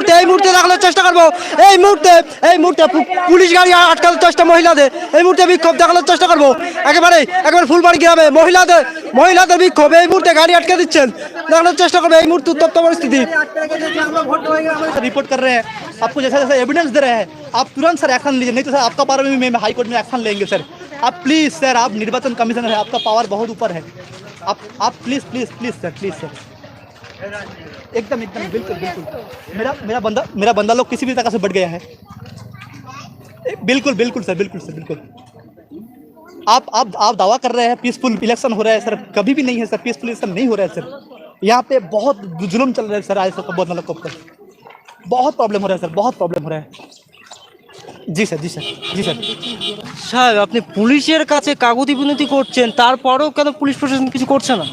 মুহূর্তে এই মুহূর্তে দেখানোর চেষ্টা করবো এই মুহূর্তে এই মুহূর্তে পু- পুলিশ গাড়ি আটকানোর চেষ্টা মহিলাদের এই মুহূর্তে বিক্ষোভ দেখানোর চেষ্টা করবো একেবারে একেবারে ফুলবাড়ি গ্রামে মহিলাদের মহিলাদের বিক্ষোভ এই মুহূর্তে গাড়ি আটকে দিচ্ছেন দেখানোর চেষ্টা করবে এই মুহূর্তে উত্তপ্ত পরিস্থিতি रिपोर्ट कर रहे हैं आपको जैसा जैसा एविडेंस दे रहे हैं आप तुरंत सर एक्शन लीजिए नहीं तो सर आपका पावर में हाई कोर्ट में एक्शन लेंगे सर आप प्लीज़ सर आप निर्वाचन कमीशन है आपका पावर बहुत ऊपर है आप आप please please please sir please sir एकदम एकदम, बिल्कुल बिल्कुल। मेरा मेरा बंदा मेरा बंदा लोग किसी भी तरह से बढ़ गया है। बिल्कुल बिल्कुल, सर बिल्कुल सर, बिल्कुल। आप आप आप दावा कर रहे हैं पीसफुल इलेक्शन हो रहा है, सर। कभी भी नहीं है, सर पीसफुल इलेक्शन नहीं हो रहा है, सर। यहाँ पे बहुत जुलुम चल रहा है, सर आज सब बहुत मतलब बहुत प्रॉब्लम हो रहा है, सर, बहुत प्रॉब्लम हो रहा है। জি স্যার জি স্যার জি স্যার। স্যার আপনি পুলিশের কাছে কাগজি বিনতি করছেন তারপরেও কেন পুলিশ প্রশাসন কিছু করছে না?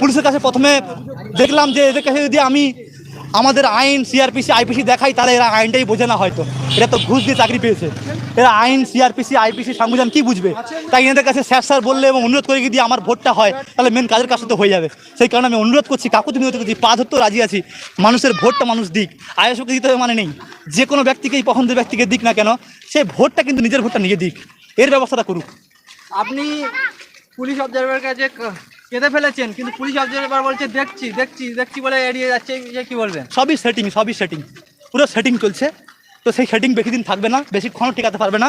পুলিশের কাছে প্রথমে দেখলাম যে এদের কাছে যদি আমি আমাদের আইন সিআরপিসি, আইপিসি দেখাই, তাহলে এরা আইনটাই বোঝে না হয়তো। এরা তো ঘুষ দিয়ে চাকরি পেয়েছে। এরা আইন, সিআরপিসি, আইপিসি সংবিধান কি বুঝবে? তাই এদের কাছে স্যার স্যার বললে এবং অনুরোধ করে যদি আমার ভোটটা হয়, তাহলে মেন কাজের কাজটা তো হয়ে যাবে। সেই কারণে আমি অনুরোধ করছি কাকুতি বিনতি করছি পা ধরতেও রাজি আছি, মানুষের ভোটটা মানুষ দিক। আয়সকে দিতে হবে মানে নেই। যে কোনো ব্যক্তিকেই, পছন্দের ব্যক্তিকে দিক না কেন, সে ভোটটা কিন্তু নিজের ভোটটা নিজে দিক। এর ব্যবস্থাটা করুক। আপনি পুলিশ অবজারভার কাছে কেঁদে ফেলেছেন, কিন্তু পুলিশ অবজারভার বলছে, দেখছি দেখছি দেখছি বলে এড়িয়ে যাচ্ছে। যে কি বলবেন সবই সেটিং সবই সেটিং পুরো সেটিং চলছে। তো সেই সেটিং বেশি দিন থাকবে না বেশিক্ষণ টেকাতে পারবে না।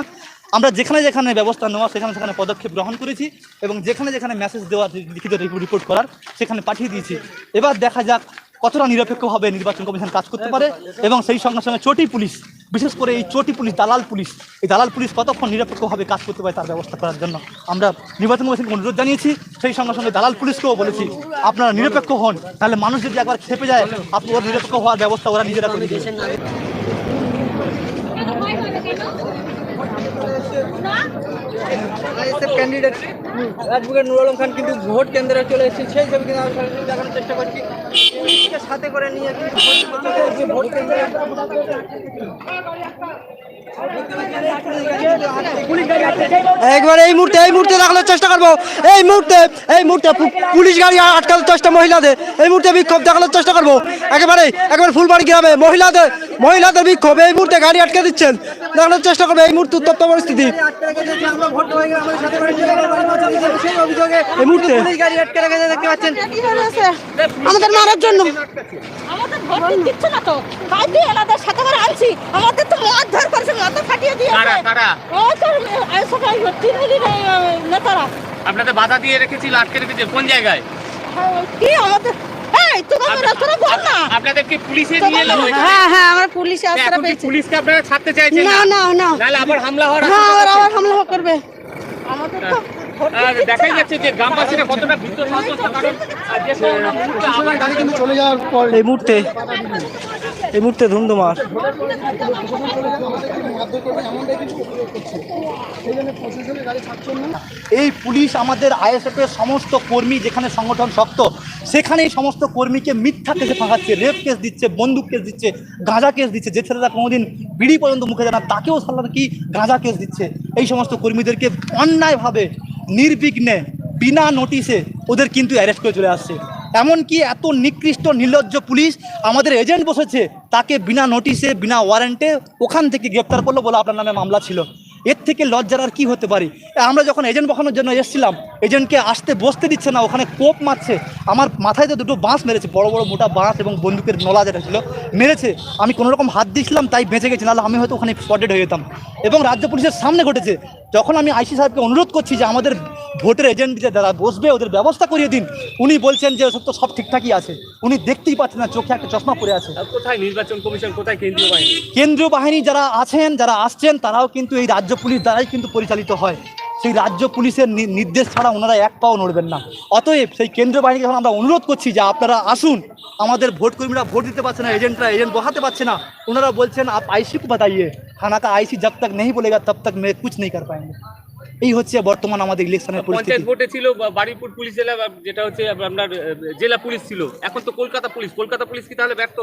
আমরা যেখানে যেখানে ব্যবস্থা নেওয়া, সেখানে সেখানে পদক্ষেপ গ্রহণ করেছি এবং যেখানে যেখানে মেসেজ দেওয়া, লিখিত রিপোর্ট করার, সেখানে পাঠিয়ে দিয়েছি। এবার দেখা যাক কতটা নিরপেক্ষভাবে নির্বাচন কমিশন কাজ করতে পারে এবং সেই সঙ্গে সঙ্গে চটি পুলিশ, বিশেষ করে এই চটি পুলিশ, দালাল পুলিশ, এই দালাল পুলিশ কতক্ষণ নিরপেক্ষভাবে কাজ করতে পারে তার ব্যবস্থা করার জন্য আমরা নির্বাচন কমিশনকে অনুরোধ জানিয়েছি। সেই সঙ্গে সঙ্গে দালাল পুলিশকেও বলেছি, আপনারা নিরপেক্ষ হন তাহলে মানুষ যদি একবার খেপে যায়, আপনি ওর নিরপেক্ষ হওয়ার ব্যবস্থা ওরা নিজেরা করে দিয়েছে ISF candidate advocate Nur Alam Khan কিন্তু ভোট কেন্দ্রে চলে এসেছে, সেই ছবি কিন্তু আমি সরাসরি দেখানোর চেষ্টা করছি। সাথে করে নিয়ে ভোট কেন্দ্রে একবার এই মুহূর্তে এই মুহূর্তে দেখানোর চেষ্টা করব। এই মুহূর্তে এই মুহূর্তে পু- পুলিশ গাড়ি আটকানোর চেষ্টা মহিলাদের। এই মুহূর্তে বিক্ষোভ দেখানোর চেষ্টা করব। একেবারে একেবারে ফুলবাড়ি গ্রামে মহিলাদের মহিলাদের বিক্ষোভ। এই মুহূর্তে গাড়ি আটকে দিচ্ছেন। দেখানোর চেষ্টা করবে এই মুহূর্তে উত্তপ্ত পরিস্থিতি। আমাদের এই মুহূর্তে? মারার জন্য। আমাদের ভোট দিচ্ছে না তো? সাথে করে আনছি। আমাদের তো মদ ধর করেছে মদ ফাটিয়ে দিয়েছে কারা, কারা? নেতারা। আপনাদের বাধা দিয়ে রেখেছিল আটকে রেখেছে কোন জায়গায়? হ্যাঁ, কি আমাদের আপনাদের কি পুলিশে নিয়ে এলো হ্যাঁ হ্যাঁ আমার পুলিশে আশ্রয় কি পুলিশকে আপনারা ছাড়তে চাইছেন না না? না তাহলে আবার হামলা হওয়ার হ্যাঁ আবার হামলা করবে। আমাদের তো ভোট আছে। আর দেখাই যাচ্ছে যে গ্রামবাসীরা কতটা ভীত সন্ত্রস্ত কারণ আর যে কোনো মুহূর্তে আবার এই মুহূর্তে এই মুহূর্তে ধুমধুমার এই পুলিশ আমাদের আইএসএফ এর সমস্ত কর্মী যেখানে সংগঠন শক্ত সেখানে এই সমস্ত কর্মীকে মিথ্যা কেসে ফাঁকাচ্ছে রেপ কেস দিচ্ছে বন্দুক কেস দিচ্ছে গাঁজা কেস দিচ্ছে। যে ছেলেরা কোনোদিন বিড়ি পর্যন্ত মুখে জানা তাকেও সাল্লাহ কি গাঁজা কেস দিচ্ছে। এই সমস্ত কর্মীদেরকে অন্যায়ভাবে নির্বিঘ্নে বিনা নোটিশে ওদের কিন্তু অ্যারেস্ট করে চলে আসছে। এমনকি এত নিকৃষ্ট, নির্লজ্জ পুলিশ আমাদের এজেন্ট বসেছে, তাকে বিনা নোটিশে বিনা ওয়ারেন্টে ওখান থেকে গ্রেপ্তার করল বলে আপনার নামে মামলা ছিল। এর থেকে লজ্জার আর কি হতে পারি? আমরা যখন এজেন্ট বসানোর জন্য এসেছিলাম এজেন্টকে আসতে বসতে দিচ্ছে না ওখানে কোপ মারছে। আমার মাথায় তো দুটো বাঁশ মেরেছে বড় বড় মোটা বাঁশ এবং বন্দুকের নলা যেটা ছিল মেরেছে। আমি কোনো রকম হাত দিয়েছিলাম তাই বেঁচে গেছি নাহলে আমি হয়তো ওখানে স্পটেড হয়ে যেতাম। এবং রাজ্য পুলিশের সামনে ঘটেছে যখন আমি আইসি সাহেবকে অনুরোধ করছি যে আমাদের ভোটের এজেন্ট যে যারা বসবে ওদের ব্যবস্থা করিয়ে দিন উনি বলছেন যে ওসব তো সব ঠিকঠাকই আছে। উনি দেখতেই পাচ্ছেন না চোখে একটা চশমা পরে আছে। কোথায় নির্বাচন কমিশন কোথায় কেন্দ্রীয় বাহিনী? কেন্দ্রীয় বাহিনী যারা আছেন যারা আসছেন তারাও কিন্তু এই রাজ্য পুলিশ দ্বারাই কিন্তু পরিচালিত হয়। সেই রাজ্য পুলিশের নির্দেশ ছাড়া ওনারা এক পাও নড়বেন না। অতএব সেই কেন্দ্রীয় বাহিনীকে এখন আমরা অনুরোধ করছি যে আপনারা আসুন। আমাদের ভোট কর্মীরা ভোট দিতে পারছে না এজেন্টরা এজেন্ট বহাতে পারছে না। ওনারা বলছেন আপ আইসি কো বাতাইয়ে। খানা কা আইসি জব তক নেই বলেগা তব তক মে কুছ নেই কর পায়েঙ্গে। এই হচ্ছে বর্তমান আমাদের ইলেকশনের পঞ্চায়েত ভোটে ছিল বাড়িপুর পুলিশ জেলা যেটা হচ্ছে আপনার জেলা পুলিশ ছিল। এখন তো কলকাতা পুলিশ। কলকাতা পুলিশ কি তাহলে ব্যর্থ?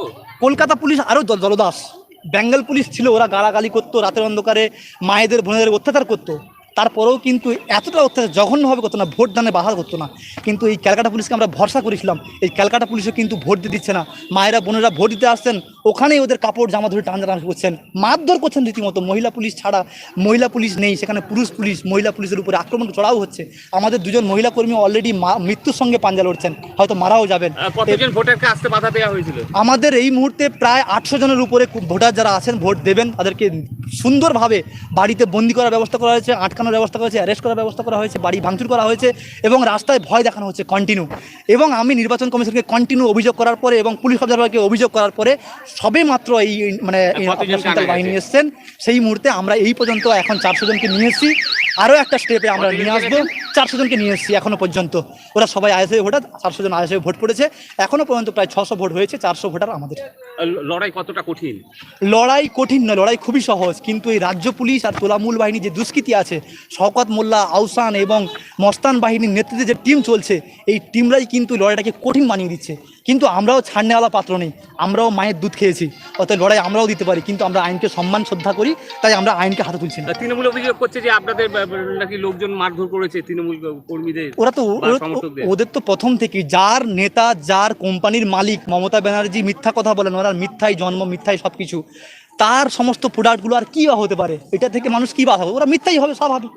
কলকাতা পুলিশ আরও জলদাস। বেঙ্গল পুলিশ ছিল ওরা গালাগালি করতো রাতের অন্ধকারে মায়েদের বোনেদের অত্যাচার করতো। তারপরেও কিন্তু এতটা অত্যাচার জঘন্যভাবে করতো না ভোট দানে বাধা করতো না। কিন্তু এই ক্যালকাটা পুলিশকে আমরা ভরসা করেছিলাম। এই ক্যালকাটা পুলিশও কিন্তু ভোট দিতে দিচ্ছে না। মায়েরা বোনেরা ভোট দিতে আসছেন ওখানেই ওদের কাপড় জামা ধরে টান টান করছেন। মারধর করছেন রীতিমতো। মহিলা পুলিশ ছাড়া মহিলা পুলিশ নেই সেখানে পুরুষ পুলিশ মহিলা পুলিশের উপরে আক্রমণ চড়াও হচ্ছে। আমাদের দুজন মহিলা কর্মী অলরেডি মৃত্যুর সঙ্গে পাঞ্জা লড়ছেন। হয়তো মারাও যাবেন। আমাদের এই মুহূর্তে প্রায় আটশো জনের উপরে ভোটার যারা আছেন ভোট দেবেন। তাদেরকে সুন্দরভাবে বাড়িতে বন্দি করার ব্যবস্থা করা হয়েছে। আটকানোর ব্যবস্থা করা হয়েছে অ্যারেস্ট করার ব্যবস্থা করা হয়েছে বাড়ি ভাঙচুর করা হয়েছে এবং রাস্তায় ভয় দেখানো হচ্ছে কন্টিনিউ এবং আমি নির্বাচন কমিশনকে কন্টিনিউ অভিযোগ করার পরে এবং পুলিশ অবজারভারকে অভিযোগ করার পরে সবে মাত্র এই মানে বাহিনী? এসছেন সেই মুহূর্তে আমরা এই পর্যন্ত এখন চারশো জনকে নিয়ে এসেছি আরও একটা স্টেপে আমরা নিয়ে আসব? চারশো জনকে নিয়ে এসেছি এখনও পর্যন্ত। ওরা সবাই আইএসএ ভোটার চারশো জন আইএসএ ভোট পড়েছে। এখনও পর্যন্ত প্রায় ছশো ভোট হয়েছে চারশো ভোটার আমাদের। লড়াই কতটা কঠিন? লড়াই কঠিন নয় লড়াই খুবই সহজ। কিন্তু এই রাজ্য পুলিশ আর তোলামূল বাহিনী যে দুষ্কৃতি আছে শওকত মোল্লা আউসান এবং মস্তান বাহিনীর নেতৃত্বে যে টিম চলছে এই টিমরাই কিন্তু লড়াইটাকে কঠিন বানিয়ে দিচ্ছে। কিন্তু আমরাও ছাড়নেওয়ালা পাত্র নেই আমরাও মায়ের দুধ খেয়েছি। অর্থাৎ লড়াই আমরাও দিতে পারি কিন্তু আমরা আইনকে সম্মান শ্রদ্ধা করি তাই আমরা আইনকে হাতে তুলছি না। তৃণমূল অভিযোগ করছে যে আপনাদের নাকি লোকজন মারধর করেছে তৃণমূল কর্মীদের ওরা তো ওদের তো প্রথম থেকে যার নেতা যার কোম্পানির মালিক মমতা ব্যানার্জি মিথ্যা কথা বলেন ওনার মিথ্যাই জন্ম মিথ্যাই সব কিছু তার সমস্ত প্রোডাক্টগুলো আর কী বা হতে পারে? এটা থেকে মানুষ কী বা হবে ওরা মিথ্যাই হবে স্বাভাবিক